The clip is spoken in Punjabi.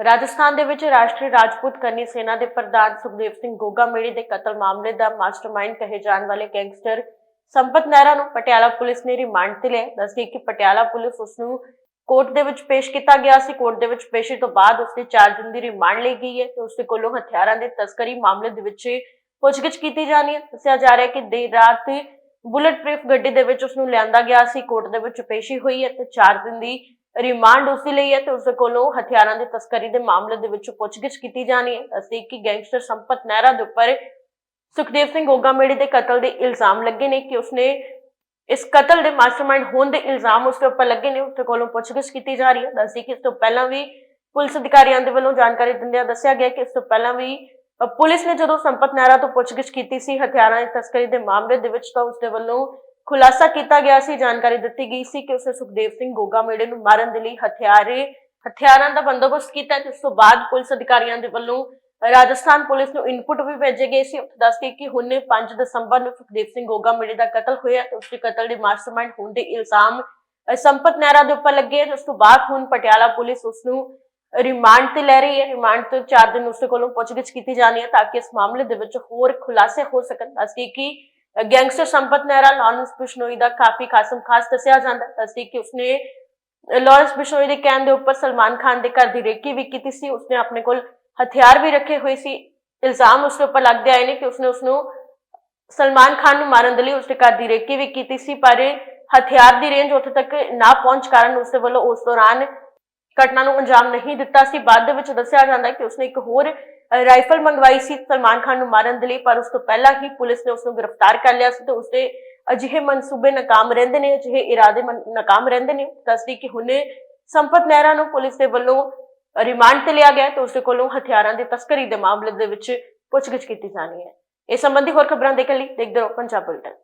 ਰਾਜਸਥਾਨ ਦੇ ਵਿੱਚ ਰਾਸ਼ਟਰੀ ਰਾਜਪੂਤ ਕਰਨੀ ਸੈਨਾ ਦੇ ਪ੍ਰਧਾਨ ਸੁਖਦੇਵ ਸਿੰਘ ਗੋਗਾ ਮੇੜੀ ਦੇ ਕਤਲ ਮਾਮਲੇ ਦਾ ਮਾਸਟਰਮਾਈਂਡ ਕਹੇ ਜਾਣ ਵਾਲੇ ਗੈਂਗਸਟਰ ਸੰਪਤ ਨਹਿਰਾ ਨੂੰ ਪਟਿਆਲਾ ਪੁਲਿਸ ਨੇ ਰਿਮਾਂਡ ਤੇ ਲਿਆ। ਦੱਸਦੀ ਕਿ ਪਟਿਆਲਾ ਪੁਲਿਸ ਉਸ ਨੂੰ ਕੋਰਟ ਦੇ ਵਿੱਚ ਪੇਸ਼ ਕੀਤਾ ਗਿਆ ਸੀ। ਕੋਰਟ ਦੇ ਵਿੱਚ ਪੇਸ਼ੀ ਤੋਂ ਬਾਅਦ ਉਸ ਦੇ 4 ਦਿਨ ਦੀ ਰਿਮਾਂਡ ਲਈ ਗਈ ਹੈ ਤੇ ਉਸ ਦੇ ਕੋਲੋਂ ਹਥਿਆਰਾਂ ਦੇ ਤਸਕਰੀ ਮਾਮਲੇ ਦੇ ਵਿੱਚ ਪੁੱਛਗਿੱਛ ਕੀਤੀ ਜਾਣੀ ਹੈ। ਦੱਸਿਆ ਜਾ ਰਿਹਾ ਹੈ ਕਿ ਦੇਰ ਰਾਤ ਬੁਲਟ ਪ੍ਰੂਫ ਗੱਡੀ ਦੇ ਵਿੱਚ ਉਸ ਨੂੰ ਲਿਆਂਦਾ ਗਿਆ ਸੀ। ਕੋਰਟ ਦੇ ਵਿੱਚ ਪੇਸ਼ੀ ਹੋਈ ਹੈ ਤੇ 4 ਦਿਨ ਦੀ ਰਿਮਾਂਡ ਉਸ ਲਈ ਹੈ ਤੇ ਉਸ ਕੋਲੋਂ ਹਥਿਆਰਾਂ ਦੀ ਤਸਕਰੀ ਦੇ ਮਾਮਲੇ ਦੇ ਵਿੱਚ ਪੁੱਛਗਿੱਛ ਕੀਤੀ ਜਾਣੀ ਹੈ। ਅਸੀਂ ਕਿ ਗੈਂਗਸਟਰ ਸੰਪਤ ਨਹਿਰਾ ਦੇ ਉੱਪਰ ਸੁਖਦੇਵ ਸਿੰਘ ਗੋਗਾ ਦੇ ਕਤਲ ਦੇ ਇਲਜ਼ਾਮ ਲੱਗੇ ਨੇ ਕਿ ਉਸਨੇ ਇਸ ਕਤਲ ਦੇ ਮਾਸਟਰਮਾਈਂਡ ਹੋਣ ਦੇ ਇਲਜ਼ਾਮ ਉਸ ਦੇ ਉੱਪਰ ਲੱਗੇ ਨੇ ਉਸ ਕੋਲੋਂ ਪੁੱਛਗਿੱਛ ਕੀਤੀ ਜਾ ਰਹੀ ਹੈ। ਦੱਸਦੀ ਕਿ ਇਸ ਤੋਂ ਪਹਿਲਾਂ ਵੀ ਪੁਲਿਸ ਅਧਿਕਾਰੀਆਂ ਦੇ ਵੱਲੋਂ ਜਾਣਕਾਰੀ ਦਿੰਦਿਆਂ ਦੱਸਿਆ ਗਿਆ ਕਿ ਇਸ ਤੋਂ ਪਹਿਲਾਂ ਵੀ ਪੁਲਿਸ ਨੇ ਜਦੋਂ ਸੰਪਤ ਨਹਿਰਾ ਤੋਂ ਪੁੱਛਗਿੱਛ ਕੀਤੀ ਸੀ ਹਥਿਆਰਾਂ ਦੀ ਤਸਕਰੀ ਦੇ ਮਾਮਲੇ ਦੇ ਵਿੱਚ ਤਾਂ ਉਸ ਦੇ ਵੱਲੋਂ ਖੁਲਾਸਾ ਕੀਤਾ ਗਿਆ ਸੀ, ਜਾਣਕਾਰੀ ਦਿੱਤੀ ਗਈ ਸੀ ਕਿ ਉਸਨੇ ਸੁਖਦੇਵ ਸਿੰਘ ਗੋਗਾ ਮੇੜੇ ਨੂੰ ਮਾਰਨ ਦੇ ਲਈ ਹਥਿਆਰੇ, ਹਥਿਆਰਾਂ ਦਾ ਬੰਦੋਬਸਤ ਕੀਤਾ ਤੇ ਉਸ ਤੋਂ ਬਾਅਦ ਪੁਲਿਸ ਅਧਿਕਾਰੀਆਂ ਦੇ ਵੱਲੋਂ ਰਾਜਸਥਾਨ ਪੁਲਿਸ ਨੂੰ ਇਨਪੁਟ ਵੀ ਭੇਜੇ ਗਏ ਸੀ। ਦੱਸਦੇ ਕਿ ਹੁਣੇ 5 ਦਸੰਬਰ ਨੂੰ ਸੁਖਦੇਵ ਸਿੰਘ ਗੋਗਾ ਮੇੜੇ ਦਾ ਕਤਲ ਹੋਇਆ ਤੇ ਉਸ ਦੇ ਕਤਲ ਦੇ ਮਾਸਟਰਮਾਈਂਡ ਹੋਣ ਦੇ ਇਲਜ਼ਾਮ ਸੰਪਤ ਨਹਿਰਾ ਦੇ ਉੱਪਰ ਲੱਗੇ ਉਸ ਤੋਂ ਬਾਅਦ ਹੁਣ ਪਟਿਆਲਾ ਪੁਲਿਸ ਉਸ ਨੂੰ ਰਿਮਾਂਡ ਤੇ ਲੈ ਰਹੀ ਹੈ। ਰਿਮਾਂਡ ਤੋਂ 4 ਦਿਨ ਉਸ ਕੋਲੋਂ ਪੁੱਛਗਿੱਛ ਕੀਤੀ ਜਾਣੀ ਹੈ ਤਾਂ ਕਿ ਇਸ ਮਾਮਲੇ ਦੇ ਵਿੱਚ ਹੋਰ ਖੁਲਾਸੇ ਹੋ ਸਕਣ। ਦੱਸਦੇ ਕਿ ਗੈਂਗਸਟਰ ਸੰਪਤ ਨਹਿਰਾ ਲਾਰੈਂਸ ਬਿਸ਼ਨੋਈ ਦਾ ਕਾਫੀ ਖਾਸਮ ਖਾਸ ਦੱਸਿਆ ਜਾਂਦਾ ਹੈ ਕਿ ਉਸਨੇ ਲਾਰੈਂਸ ਬਿਸ਼ਨੋਈ ਦੇ ਕਹਿਣ ਦੇ ਉੱਪਰ ਸਲਮਾਨ ਖਾਨ ਦੇ ਘਰ ਦੀ ਰੇਕੀ ਵੀ ਕੀਤੀ ਸੀ, ਉਸਨੇ ਆਪਣੇ ਕੋਲ ਹਥਿਆਰ ਵੀ ਰੱਖੇ ਹੋਏ ਸੀ। ਇਲਜ਼ਾਮ ਉਸ ਉੱਪਰ ਲੱਗਦੇ ਆਏ ਨੇ ਕਿ ਉਸਨੇ ਉਸ ਨੂੰ ਸਲਮਾਨ ਖਾਨ ਨੂੰ ਮਾਰਨ ਦੇ ਲਈ ਉਸਦੇ ਘਰ ਦੀ ਰੇਕੀ ਵੀ ਕੀਤੀ ਸੀ, ਪਰ ਹਥਿਆਰ ਦੀ ਰੇਂਜ ਉੱਥੇ ਤੱਕ ਨਾ ਪਹੁੰਚ ਕਾਰਨ ਉਸਦੇ ਵੱਲੋਂ ਉਸ ਦੌਰਾਨ ਘਟਨਾ ਨੂੰ ਅੰਜਾਮ ਨਹੀਂ ਦਿੱਤਾ ਸੀ। ਬਾਅਦ ਦੇ ਵਿੱਚ ਦੱਸਿਆ ਜਾਂਦਾ ਕਿ ਉਸਨੇ ਇੱਕ ਹੋਰ ਰਾਈਫਲ ਮੰਗਵਾਈ ਸੀ ਸਲਮਾਨ ਖਾਨ ਨੂੰ ਮਾਰਨ ਦੇ ਲਈ, ਪਰ ਉਸ ਤੋਂ ਪਹਿਲਾਂ ਹੀ ਪੁਲਿਸ ਨੇ ਉਸ ਨੂੰ ਗ੍ਰਿਫਤਾਰ ਕਰ ਲਿਆ ਸੀ ਤੇ ਉਸਦੇ ਅਜਿਹੇ ਮਨਸੂਬੇ ਨਾਕਾਮ ਰਹਿੰਦੇ ਨੇ, ਅਜਿਹੇ ਇਰਾਦੇ ਨਾਕਾਮ ਰਹਿੰਦੇ ਨੇ। ਦੱਸਦੀ ਕਿ ਹੁਣੇ ਸੰਪਤ ਨਹਿਰਾ ਨੂੰ ਪੁਲਿਸ ਦੇ ਵੱਲੋਂ ਰਿਮਾਂਡ ਤੇ ਲਿਆ ਗਿਆ ਤੇ ਉਸਦੇ ਕੋਲੋਂ ਹਥਿਆਰਾਂ ਦੀ ਤਸਕਰੀ ਦੇ ਮਾਮਲੇ ਦੇ ਵਿੱਚ ਪੁੱਛਗਿੱਛ ਕੀਤੀ ਜਾਣੀ ਹੈ। ਇਸ ਸੰਬੰਧੀ ਹੋਰ ਖਬਰਾਂ ਦੇਖਣ ਲਈ ਦੇਖਦੇ ਰਹੋ ਪੰਜਾਬ ਬੁਲਟਨ।